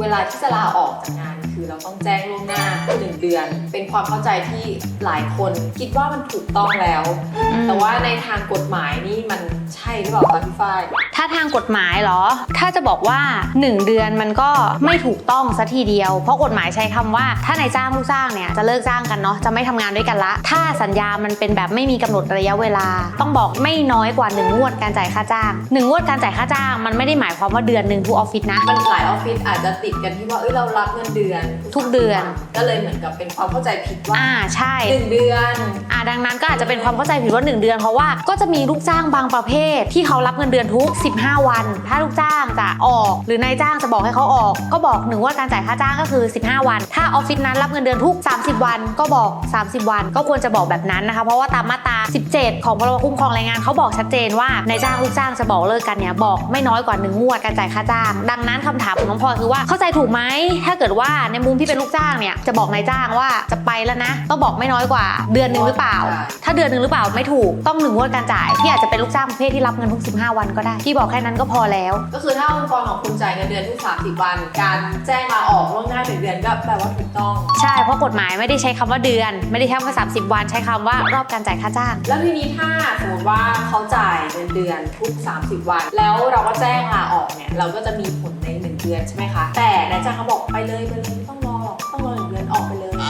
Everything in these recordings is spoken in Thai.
เวลาที่จะลาออกจากงานคือเราต้องแจ้งล่วงหน้าหนึ่งเดือน เป็นความเข้าใจที่หลายคนคิดว่ามันถูกต้องแล้ว แต่ว่าในทางกฎหมายนี่มันใช่หรือเปล่าคะพี่ฝ้ายถ้าทางกฎหมายเหรอ ถ้าจะบอกว่า 1 เดือนมันก็ไม่ถูกต้องซะทีเดียว เพราะกฎหมายใช้คำว่า ถ้านายจ้างลูกจ้างเนี่ยจะเลิกจ้างกันเนาะจะไม่ทำงานด้วยกันละ ถ้าสัญญามันเป็นแบบไม่มีกำหนดระยะเวลา ต้องบอกไม่น้อยกว่า1งวดการจ่ายค่าจ้างหนึ่งงวดการจ่ายค่าจ้าง มันไม่ได้หมายความว่าเดือนหนึ่งทุกออฟฟิศนะมันหลายออฟฟิศอาจจะติดกันที่ว่าเอ้ยเรารับเงินเดือนทุกเดือน ก็เลยเหมือนกับเป็นความเข้าใจผิดว่าอ่าใช่ หนึ่งเดือนอ่าดังนั้นก็อาจจะเป็นความเข้าใจผิดว่า 1 เดือนเพราะว่าก็จะมีลูกจ้างบางประเภท ที่เขารับเงินเดือนทุก 15 วัน ถ้าลูกจ้างจะออก หรือนายจ้างจะบอกให้เขาออก ก็บอกหนึ่งว่าการจ่ายค่าจ้างก็คือ 15 วัน ถ้าออฟฟิศนั้นรับเงินเดือนทุก 30 วัน ก็บอก 30 วัน ก็ควรจะบอกแบบนั้นนะคะ เพราะว่าตามมาตรา 17 ของพรบคุ้มครองแรงงานเขาบอกชัดเจนว่านายจ้างลูกจ้างจะบอกเลิกกันเนี่ยบอกไม่น้อยกว่า1งวดการจ่ายค่าจ้าง ดังนั้นคำถามของน้องพลอยคือว่าเข้าใจถูกไหมถ้าเกิดว่าในมุมที่เป็นลูกจ้างเนี่ยจะบอกนายจ้างว่าจะไปแล้วนะต้องบอกไม่น้อยกว่า เดือนหนึ่งหรือเปล่าใช่ถ้าเดือนหนึ่งหรือเปล่าไม่ถูกต้องหนึ่งงวดการจ่ายพี่อาจจะเป็นลูกจ้างประเภทที่รับเงินทุก 15 วันก็ได้พี่บอกแค่นั้นก็พอแล้ว ก็คือถ้าองค์กรของคุณจ่ายเงินเดือนทุก30วัน การแจ้งลาออกล่วงหน้าหนึ่งเดือนก็แปลว่าถูกต้อง ใช่เพราะกฎหมายไม่ได้ใช้คำว่าเดือน ไม่ได้ใช้คำว่า30 วัน ใช้คำว่ารอบการจ่ายค่าจ้าง แล้วทีนี้ถ้าสมมติว่าเขาจ่ายเงินเดือนทุก 30 วัน แล้วเราก็แจ้งลาออกเนี่ยเราก็จะมีผลใน1เดือนใช่ไหมคะ แต่นายจ้างเขาบอกไปเลยไปเลยไม่ต้องรอหรอกต้อง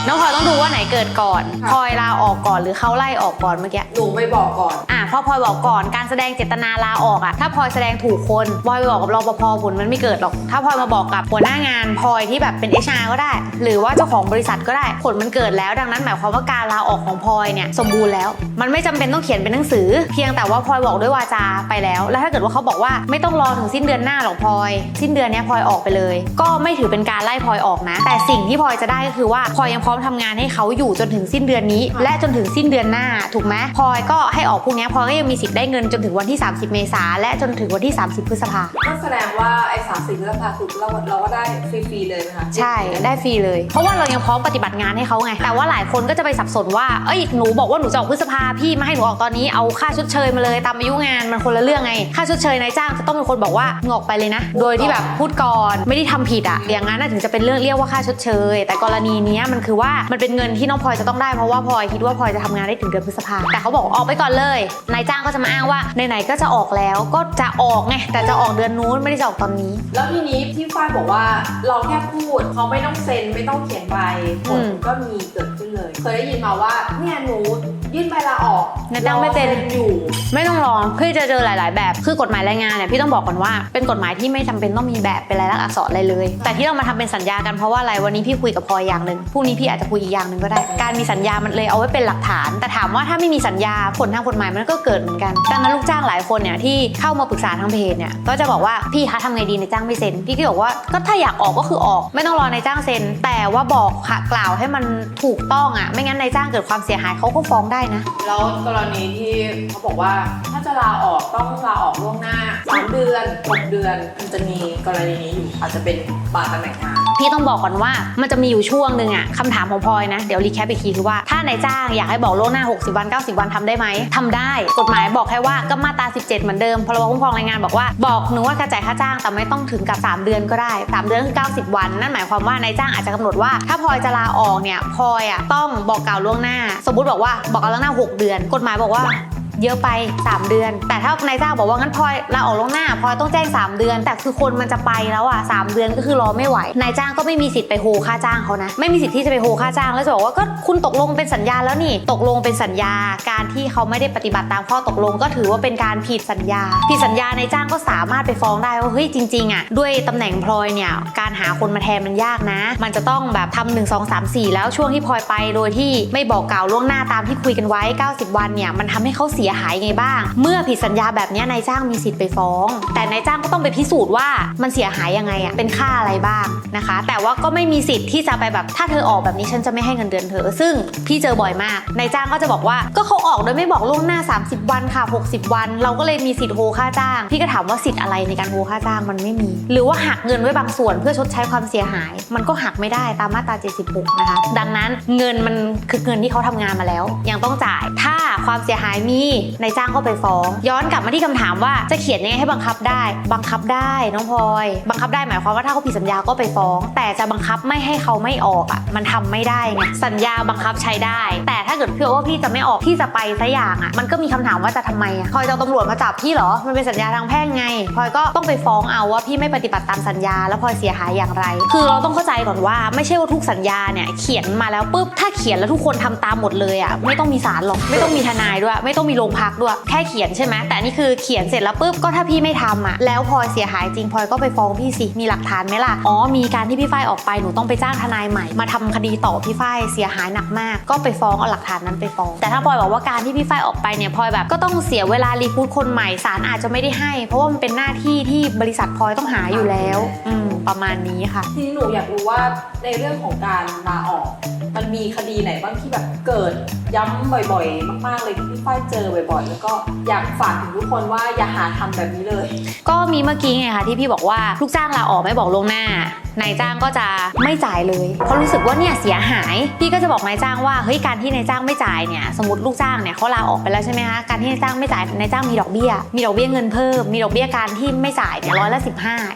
น้องพลอยต้องดูว่าไหนเกิดก่อนค่ะพลอยลาออกก่อนหรือเขาไล่ออกก่อนเมื่อกี้หนูไปบอกก่อน อะเพราะพลอยบอกก่อนการแสดงเจตนาลาออกอะถ้าพลอยแสดงถูกคนพลอยไปบอกกับรปภผลมันไม่เกิดหรอก ถ้าพลอยมาบอกกับหัวหน้างานพลอยที่แบบเป็น HR ก็ได้ หรือว่าเจ้าของบริษัทก็ได้ผลมันเกิดแล้ว ดังนั้นหมายความว่าการลาออกของพลอยเนี่ยสมบูรณ์แล้ว มันไม่จำเป็นต้องเขียนเป็นหนังสือ เพียงแต่ว่าพลอยบอกด้วยวาจาไปแล้ว แล้วถ้าเกิดว่าเขาบอกว่าไม่ต้องรอถึงสิ้นเดือนหน้าหรอกพลอย สิ้นเดือนเนี้ยพลอยออกไปเลย ก็ไม่ถือเป็นการไล่พลอยออกนะ แต่สิ่งที่พลอยจะได้ก็คือว่าพลอยยังพร้อมทำงานให้เขาอยู่จนถึงสิ้นเดือนนี้ และจนถึงสิ้นเดือนหน้าถูกไหมพลอยก็ให้ออกพวกเนี้ยพลอยก็ยังมีสิทธิ์ได้เงินจนถึงวันที่ 30 เมษาและจนถึงวันที่ 30 พฤษภาก็แสดงว่าไอ้สามสิบพฤษภาคมเราเราก็ได้ฟรีๆเลยนะคะใช่ได้ฟรีเลย เพราะว่าเรายังพร้อมปฏิบัติงานให้เขาไงแต่ว่าหลายคนก็จะไปสับสนว่าเอ้ยหนูบอกว่าหนูจะออกพฤษภาพี่มาให้หนูออกตอนนี้เอาค่าชดเชยมาเลยตามอายุงานมันคนละเรื่องไง ค่าชดเชยนายจ้างจะต้องเป็นคนบอกว่ามึงออกไปเลยนะ โดยที่แบบพูดก่อนไม่ได้ทำผิดอะอย่างนั้นน่ะถึงจะเป็นเรื่องเรียกว่าค่าชดเชย แต่กรณีเนี้ยมันคือว่ามันเป็นเงินที่น้องพลอยจะต้องได้เพราะว่าพลอยคิดว่าพลอยจะทำงานได้ถึงเดือนพฤษภาแต่เขาบอกออกไปก่อนเลย นายจ้างก็จะมาอ้างว่าไหนๆก็จะออกแล้วก็จะออกไงแต่จะออกเดือนนู้นไม่ได้จะออกตอนนี้ แล้วทีนี้ที่ฝ้ายบอกว่าเราแค่พูดเขาไม่ต้องเซ็นไม่ต้องเขียนใบผอืลมก็มีเกิดขึ้นเลย เคยได้ยินมาว่าเนี่ยหนูยื่นใบลาออกนายจ้างไม่เซ็นรออยู่ไม่ต้องรอพี่จะเจอหลาย ๆ แบบคือกฎหมายแรงงานเนี่ยพี่ต้องบอกก่อนว่าเป็นกฎหมายที่ไม่จำเป็นต้องมีแบบเป็นลายลักษณ์อักษรอะไรเลย แต่ที่เรามาทำเป็นสัญญากันเพราะว่าอะไรวันนี้พี่คุยกับพลอยอย่างหนึ่งพรุ่งนี้พี่อาจจะคุยอีกอย่างหนึ่งก็ได้ การมีสัญญามันเลยเอาไว้เป็นหลักฐาน แต่ถามว่าถ้าไม่มีสัญญาผลทางกฎหมายมันก็เกิดเหมือนกันดังนั้นลูกจ้างหลายคนเนี่ยที่เข้ามาปรึกษาทางเพจเนี่ยก็จะบอกว่าพี่คะทำไงดีในายจ้างไม่เซ็นพี่ก็บอกว่าก็ถ้าอยากออกก็คือออก ไม่ต้องรอนายจ้างเซ็นแต่ว่าบอกค่ะกล่าวให้มันถูกต้องอะไม่งั้นนายจ้างเกิดความเสียหายเขาก็ฟ้องได้นะแล้วกรณีที่เขาบอกว่าถ้าจะลาออกต้องลาออกล่วงหน้า3เดือน6เดือนมันจะมีกรณีนี้อยู่อาจจะเป็นบาตำแหน่งงานพี่ต้องบอกก่อนว่ามันจะมีอยู่ช่วงหนึ่งอะคำถามามของพลอยนะ เดี๋ยวรีแคปอีกทีคือว่าถ้านายจ้างอยากให้บอกล่วงหน้า 60 วัน 90 วันทำได้ไหมทำได้ กฎหมายบอกแค่ว่าก็มาตรา 17 เหมือนเดิมพรบคุ้มครองแรงงานบอกว่าบอกหนูว่าการจ่ายค่าจ้างแต่ไม่ต้องถึงกับ 3 เดือนก็ได้ 3 เดือนคือ 90 วัน นั่นหมายความว่านายจ้างอาจจะกำหนดว่า ถ้าพลอยจะลาออกเนี่ยพลอยอะต้องบอกกล่าวล่วงหน้า สมมติบอกว่าบอกกล่าวล่วงหน้า 6 เดือน กฎหมายบอกว่า เยอะไป 3 เดือน แต่ถ้านายจ้างบอกว่างั้นพลอยลาออกล่วงหน้าพลอยต้องแจ้ง 3 เดือน แต่คือคนมันจะไปแล้วอะสเดือนก็คือรอไม่ไหวนายจ้างก็ไม่มีสิทธิ์ไปโฮค่าจ้างเขานะไม่มีสิทธิ์ที่จะไปโฮค่าจ้างแล้วจะบอกว่าก็คุณตกลงเป็นสัญญาแล้วนี่ตกลงเป็นสัญญาการที่เขาไม่ได้ปฏิบัติตามข้อตกลง ก็ถือว่าเป็นการผิดสัญญาผิดสัญญานายจ้างก็สามารถไปฟ้องได้ว่าเฮ้ยจริงๆอะด้วยตำแหน่งพลอยเนี่ยการหาคนมาแทนมันยากนะ มันจะต้องแบบทำหนึ่งสองสามสี่แล้วช่วงที่พลอยไปโดยที่ไม่บอกกล่าวล่วงหน้าตามที่คุยกันไว้ 90 วันเนี่ยมันทำให้เขาเสียหายไงบ้าง เมื่อผิดสัญญาแบบนี้นายจ้างมีสิทธิ์ไปฟ้อง แต่นายจ้างก็ต้องไปพิสูจน์ว่ามันเสียหายยังไงอะเป็นค่าอะไรบ้างนะคะ แต่ว่าก็ไม่มีสิทธิ์ที่จะไปแบบถ้าเธอออกแบบนี้ฉันจะไม่ให้เงินเดือนเธอ ซึ่งพี่เจอบ่อยมากนายจ้างก็จะบอกว่าก็เขาออกโดยไม่บอกล่วงหน้า 30 วันค่ะ 60 วัน เราก็เลยมีสิทธิ์โฮค่าจ้าง พี่ก็ถามว่าสิทธิ์อะไรในการโฮค่าจ้างมันไม่มี หรือว่าหักเงินไว้บางส่วนเพื่อชดใช้ความเสียหาย มันก็หักไม่ได้ตามมาตรา 76 นะคะ ดังนั้นเงินมันคือเงินที่เขาทำงานมาแล้ว ยังต้องจ่าย ถ้าความเสียหายมีนายจ้างก็ไปฟ้อง ย้อนกลับมาที่คำถามว่าจะเขียนยังไงให้บังคับได้ บังคับได้น้องพลอย บังคับได้หมายความว่าถ้าเขาผิดสัญญาก็ไปฟ้อง แต่จะบังคับไม่ให้เขาไม่ออกอะมันทำไม่ได้ไงสัญญาบังคับใช้ได้ แต่ถ้าเกิดเพี่อว่าพี่จะไม่ออกพี่จะไปซะอย่างอะมันก็มีคำถามว่าจะทำไมอะพลอยจะตำรวจมาจับพี่เหรอมันเป็นสัญญาทางแพ่งไงพลอยก็ต้องไปฟ้องเอาว่าพี่ไม่ปฏิบัติตามสัญญา แล้วพลอยเสียหายอย่างไร คือเราต้องเข้าใจก่อนว่าไม่ใช่ว่าทุกสัญญาเนี่ยเขียนมาแล้วปุ๊บถ้าเขียนแล้วทุกคนทำตามหมดเลยอะไม่ต้องมีศาลหรอกไม่ต้องมีทนายด้วย ไม่ต้องมีโรงพักด้วย แค่เขียนใช่ไหมแต่นี่คือเขียนเสร็จแล้วปุ๊บก็ถ้าพี่ไม่ทำอะแล้วพลอยเสียหายจริงพลอยก็ไปฟ้องพี่สิมีหลักฐานไหมล่ะอ๋อมีการที่พี่ฝ้ายออกไปหนูต้องไปจ้างทนายใหม่มาทำคดีต่อพี่ฝ้ายเสียหายหนักมาก ก็ไปฟ้องเอาหลักฐานนั้นไปฟ้องแต่ถ้าพลอยบอกว่าการที่พี่ฝ้ายออกไปเนี่ยพลอยแบบก็ต้องเสียเวลารีคูดคนใหม่ศาลอาจจะไม่ได้ให้ เพราะว่ามันเป็นหน้าที่ที่บริษัทพลอยต้องหาอยู่แล้วอืมประมาณนี้ค่ะ ทีนี้หนูอยากรู้ว่าในเรื่องของการลาออก มันมีคดีไหนบ้างที่แบบเกิดย้ำบ่อยๆ มากๆเลยที่พี่ฝ้ายเจอบ่อยๆ แล้วก็อยากฝากถึงทุกคนว่าอย่าหาทำแบบนี้เลย ก็มีเมื่อกี้ไงคะที่พี่บอกว่าลูกจ้างลาออกไม่บอกล่วงหน้า นายจ้างก็จะไม่จ่ายเลย เพราะรู้สึกว่าเนี่ยเสียหาย พี่ก็จะบอกนายจ้างว่าเฮ้ยการที่นายจ้างไม่จ่ายเนี่ยสมมติลูกจ้างเนี่ยเขาลาออกไปแล้วใช่ไหมคะการที่นายจ้างไม่จ่ายนายจ้างมีดอกเบี้ย มีดอกเบี้ยเงินเพิ่ม มีดอกเบี้ยการที่ไม่จ่ายเนี่ยร้อยละสิ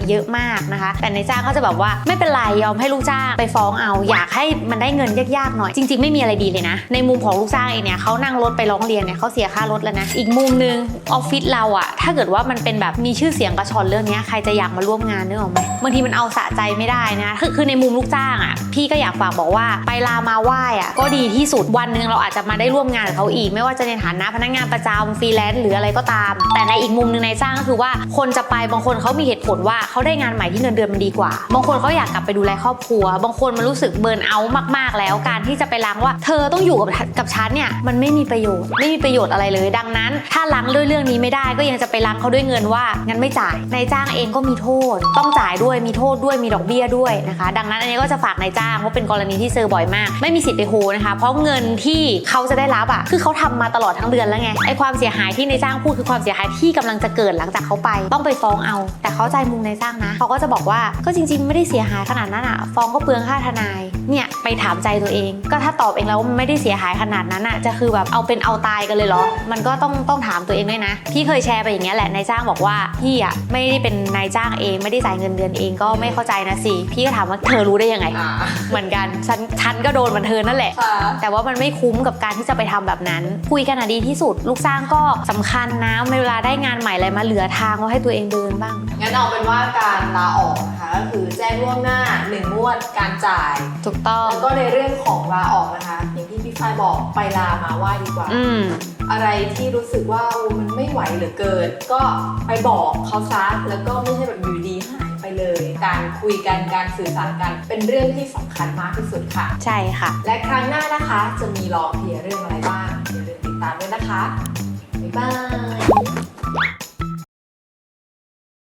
เยอะมากนะคะ แต่นายจ้างก็จะแบบว่าไม่เป็นไรยอมให้ลูกจ้างไปฟ้องเอาอยากให้มันได้เงินยากๆหน่อย จริง ๆ ไม่มีอะไรดีเลยนะ ในมุมของลูกจ้างเองเนี่ยเขานั่งรถไปร้องเรียนเนี่ยเขาเสียค่ารถแล้วนะอีกมุมนึงออฟฟิศเราอะถ้าเกิดว่ามันเป็นแบบมีชื่อเสียงกระชอนเรื่องนี้ใครจะอยากมาร่วมงานนึกออกไหมบางทีมันเอาสะใจไม่ได้นะคือคือในมุมลูกจ้างอะพี่ก็อยากฝากบอกว่าไปลามาไหว้อะก็ดีที่สุดวันหนึ่งเราอาจจะมาได้ร่วมงานกับเขาอีก ไม่ว่าจะในฐานะพนักงานประจำฟรีแลนซ์หรืออะไรก็ตาม แต่ในอีกมุมหนึ่งนายจ้างก็คือว่าคนจะไปบางคนเขามีเหตุผลว่าเขาได้งานใหม่ที่เงินเดือนมันดีกว่า บางคนเขาอยากกลับไปดูแลครอบครัว บางคนมันรู้สึกเบิร์นเอาท์มาก ๆ แล้วการที่จะไปล้างว่า เธอต้องอยู่กับกับฉันเนี่ยมันไม่มีประโยชน์ ไม่มีประโยชน์อะไรเลย ดังนั้น ถ้าล้างด้วยเรื่องนี้ไม่ได้ก็ยังจะไปล้างเขาด้วยเงินว่างั้นไม่จ่ายนายจ้างเองก็มีโทษ ต้องจ่ายด้วยมีโทษด้วยมีดอกเบี้ยด้วยนะคะ ดังนั้นอันนี้ก็จะฝากนายจ้างเพราะเป็นกรณีที่เจอบ่อยมาก ไม่มีสิทธิ์ไปโฮนะคะเพราะเงินที่เขาจะได้รับอะคือเขาทำมาตลอดทั้งเดือนแล้วไงไอความเสียหายที่นายจ้างพูดคือความเสียหายที่กำลังจะเกิดหลังจากเขาไป ต้องไปฟ้องเอา แต่เข้าใจมุมนายจ้างนะเขาก็จะบอกว่าก็จริง ๆ ไม่ได้เสียหายขนาดนั้นอะฟ้องก็เปลืองค่าทนาย เนี่ยไปถามใจตัวเอง ก็ถ้าตอบเองแล้วว่ามันไม่ได้เสียหายขนาดนั้นอะจะคือแบบเอาเป็นเอาตายกันเลยเหรอ มันก็ต้องต้องถามตัวเองด้วยนะ พี่เคยแชร์ไปอย่างเงี้ยแหละนายจ้างบอกว่าพี่อะไม่ได้เป็นนายจ้างเอง ไม่ได้จ่ายเงินเดือนเองก็ไม่เข้าใจนะสิพี่ก็ถามว่าเธอรู้ได้ยังไงอ่าเหมือนกันฉันฉันก็โดนเหมือนเธอนั่นแหละค่ะแต่ว่ามันไม่คุ้มกับการที่จะไปทำแบบนั้นคุยกันอะดีที่สุด ลูกจ้างก็สำคัญนะเวลาได้งานใหม่อะไรมาเหลือทางว่าให้ตัวเองเดินบ้างงั้นเอาเป็นว่าการลาออกนะคะก็คือแจ้งล่วงหน้าหนึ่งงวดการจ่ายถูกต้อง แล้วก็ในเรื่องของลาออกนะคะ อย่างที่พี่ฝ้ายบอกไปลามาไหว้ดีกว่า อืม อะไรที่รู้สึกว่าโอ้มันไม่ไหวเหลือเกิน ก็ไปบอกเขาซะแล้วก็ไม่ใช่แบบอยู่ดีหายไปเลย การคุยกันการสื่อสารกันเป็นเรื่องที่สำคัญมากที่สุดค่ะ ใช่ค่ะ และครั้งหน้านะคะจะมีรองเคลียร์เรื่องอะไรบ้างอย่าลืมติดตามด้วยนะคะบ๊ายบาย